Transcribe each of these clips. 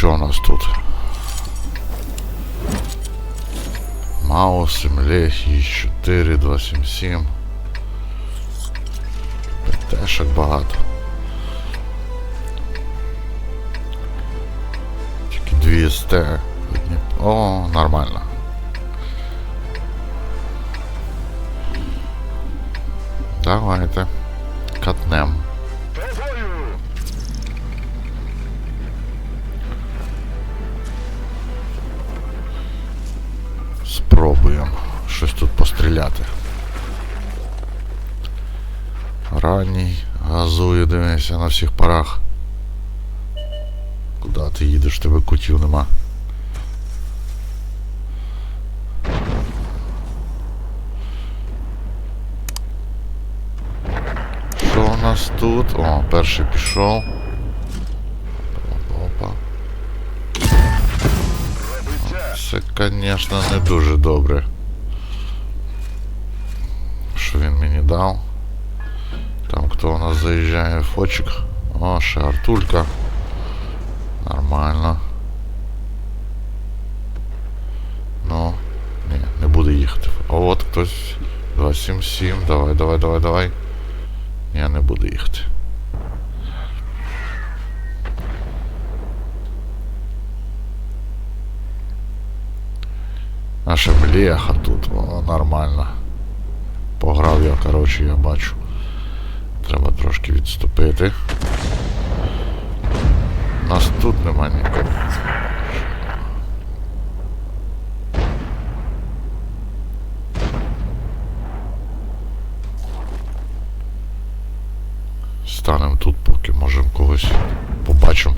що у нас тут? Маус, Млех, І4, 277. ПТшок багато. Тільки 2 СТ. Одні- О, нормально. Давайте. Катнем. Щось тут постріляти. Ранній, газує, дивися на всіх парах. Куди ти їдеш, тебе кутів нема. Що у нас тут? О, перший пішов. Опа. Це, звісно, не дуже добре. він мені дав? Там хто у нас заїжджає? Фочик. О, ще Артулька. Нормально. Ну, ні, не буде їхати. А от хтось 277. Давай, давай, давай, давай. Я не буду їхати. Наша бляха тут, о, нормально. Пограв я, коротше, я бачу. Треба трошки відступити. Нас тут нема нікого. Станемо тут, поки можемо когось побачимо.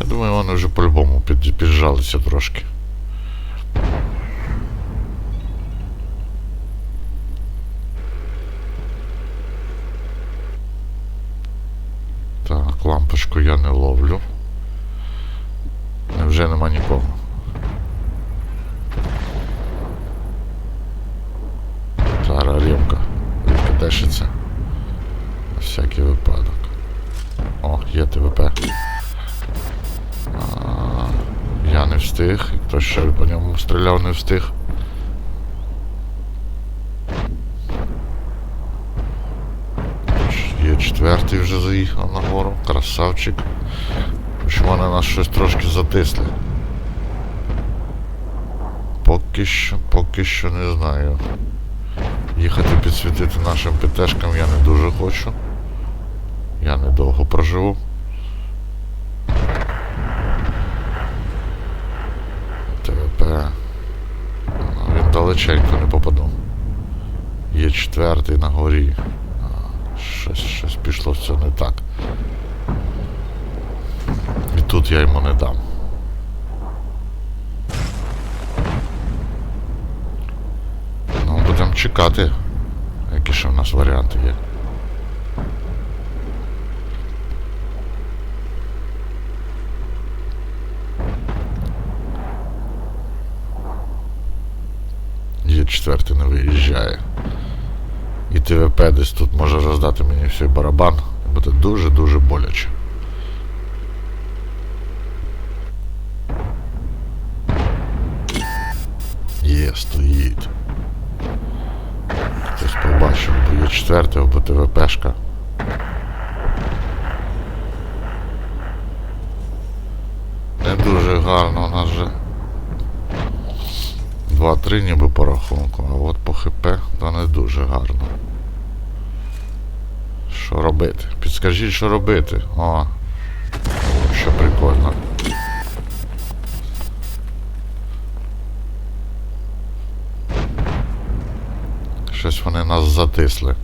Я думаю, вони вже по-любому під, піджалися трошки. Лампочку я не ловлю. Невже нема нікого? Зараз відкатешиться. На всякий випадок. О, є ТВП. А, я не встиг. Хтось ще по ньому стріляв, не встиг. Четвертий вже заїхав на гору. Красавчик. Хоч вони нас щось трошки затисли. Поки що, поки що не знаю. Їхати підсвітити нашим ПТшкам я не дуже хочу. Я недовго проживу. ТВП. Ну, Він далеченько не попаду. Є четвертий на горі. Щось, щось пішло все не так. І тут я йому не дам. Ну, будемо чекати, які ще в нас варіанти є. Є четвертий не виїжджає. І ТВП десь тут може роздати мені всій барабан. Буде дуже-дуже боляче. Є, стоїть. Хтось побачив, бо є четвертий або ТВПшка. Не дуже гарно у нас же. 2-3 ніби по рахунку, а от по ХП то не дуже гарно. Що робити? Підскажіть, що робити. О, що прикольно. Щось вони нас затисли.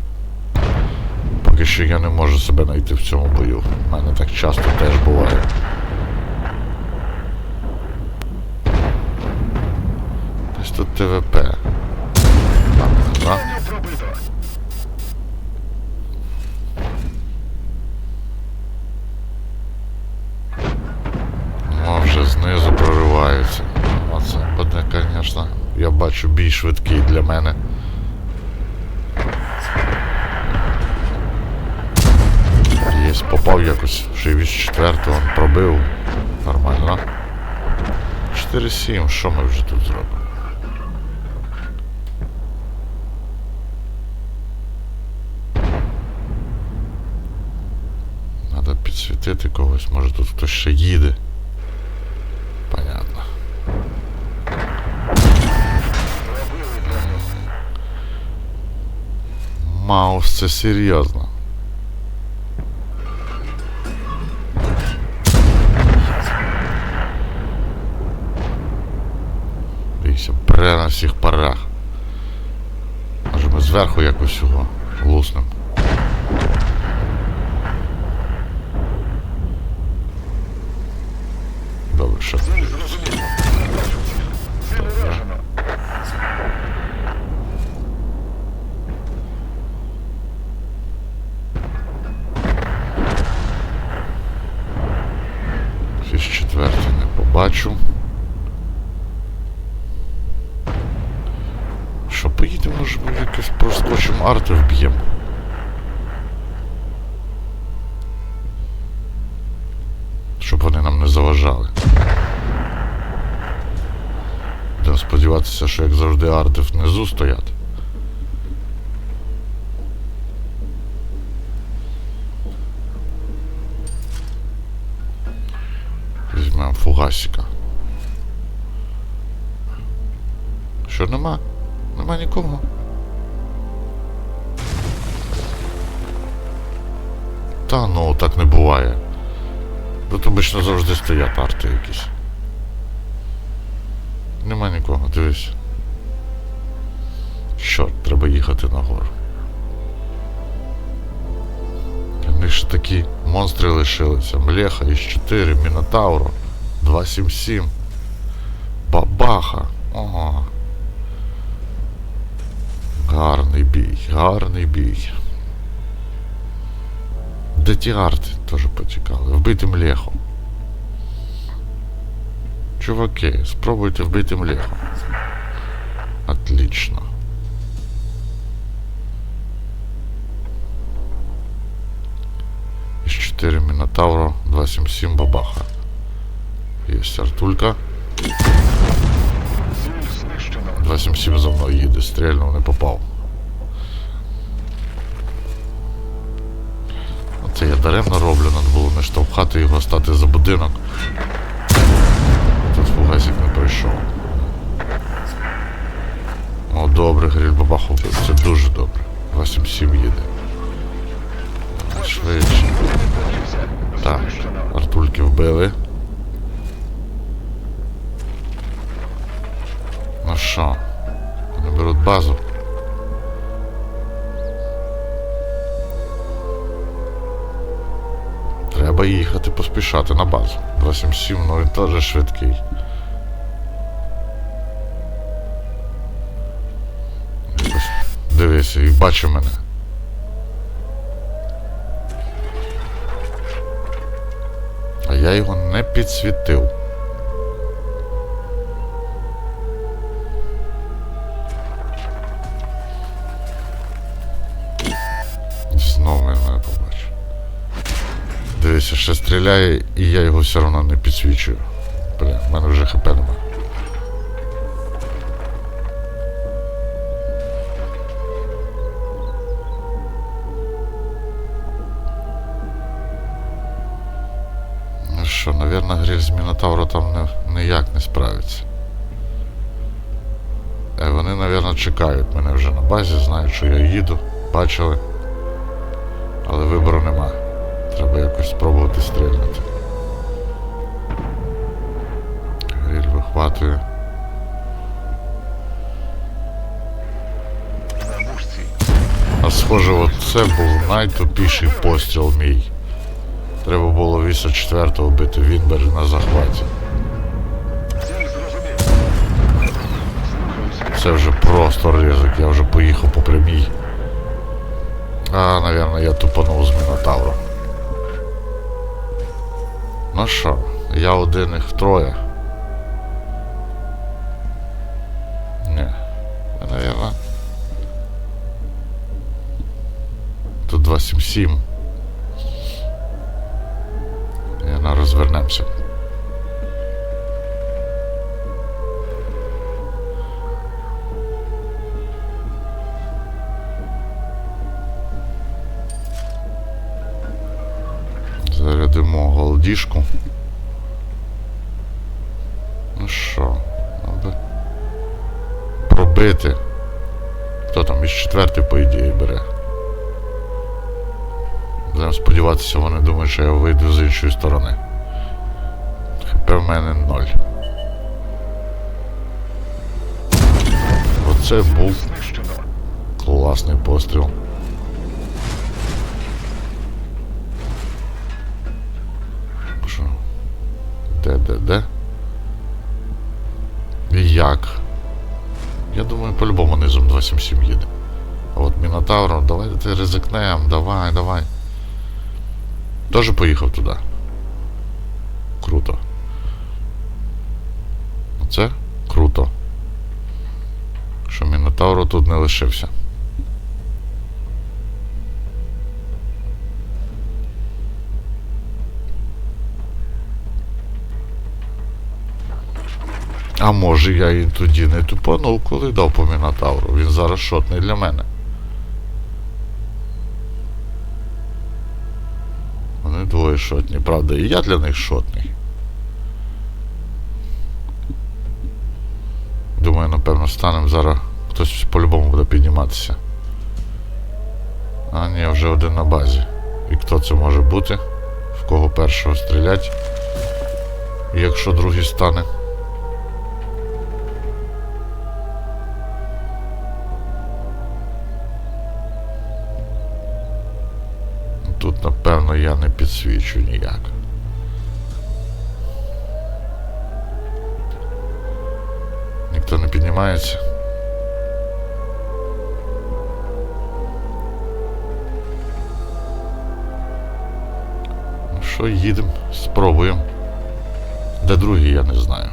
Поки що я не можу себе знайти в цьому бою. У мене так часто теж буває. Десь тут ТВП. Да? О, вже знизу прориваються. Оце буде, звісно, я бачу більш швидкий для мене. Є попав якось, ще від четвертого пробив. Нормально. 4-7, що ми вже тут зробимо? Надо підсвітити когось, може тут хтось ще їде. Понятно. Маус, це серйозно. Дивіться, пре на всіх парах. Може ми зверху якось його луснем. Щоб вони нам не заважали. Будемо сподіватися, що як завжди арти внизу стоять. Візьмемо фугасика. Що нема? Нема нікого. Та ну так не буває. Тут обично завжди стоять арти якісь. Нема нікого, дивись. Чорт, треба їхати нагору. У них ще такі монстри лишилися. Млеха із 4, Мінотавро, 277. Бабаха. Ого. Гарний бій, гарний бій. Де ті арти теж почекали. Вбити млеху. Чуваки, спробуйте вбити млеху. Отлично. Із 4 Мінотавро, 277 бабаха. Є Артулька. Ціль знищено. 277 за мною їде, стрільнув, не попав. Я даремно роблю, надо було не штовхати його, стати за будинок. Тут фугасик не пройшов. О, добре, Гриль бабаху, це дуже добре. 8-7 їде. Поспішати на базу. 277, ну він теж швидкий. Дивися, і бачу мене. А я його не підсвітив. Стріляє, і я його все одно не підсвічую. Бля, в мене вже хп нема. Ну що, навірно, гриль з Мінотавро там не, ніяк не справиться. Е, вони, навірно, чекають мене вже на базі, знають, що я їду, бачили. Якось спробувати. Гриль вихватує. А схоже, от це був найтупіший постріл мій. Треба було 84-го бити Вінберг на захваті. Це вже просто ризик, я вже поїхав по прямій. А, напевно, я тупанув з Мінотавром. Ну що, я один їх троє. Ні, навірно. Тут 277. на розвернемся. Голдішку. Ну що, аби пробити. Хто там із четвертий, по ідеї, бере. Будемо сподіватися, вони думають, що я вийду з іншої сторони. ХП в мене ноль. Оце був класний постріл. Де, де? І як? Я думаю, по-любому низом 277 їде. А от Мінотавром, давай ти ризикнем, давай, давай. Тоже поїхав туди. Круто. Оце круто. Що Мінотавро тут не лишився. А може я і тоді не тупанув, коли дав по Мінотавру. Він зараз шотний для мене. Вони двоє шотні, правда, і я для них шотний. Думаю, напевно, станем зараз. Хтось по-любому буде підніматися. А ні, вже один на базі. І хто це може бути? В кого першого стрілять? Якщо другий стане. Напевно, я не підсвічу ніяк. Ніхто не піднімається. Ну що, їдемо, спробуємо. Де другий, я не знаю.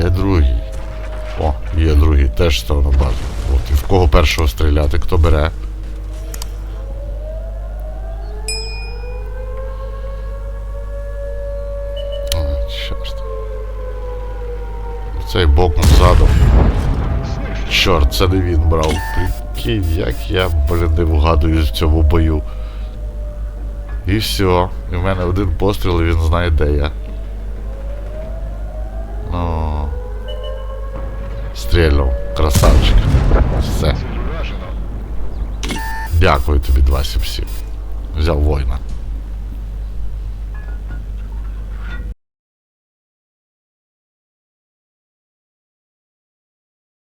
Де другий? О, є другий, теж став на базу. От, і в кого першого стріляти, хто бере? Цей боком задом. Чорт, це не він брав. Прикинь, як я, блін, не вгадую в цьому бою. І все. І в мене один постріл, і він знає, де я. Стрільнув. Красавчик. Все. Дякую тобі, 277. Взяв воїна.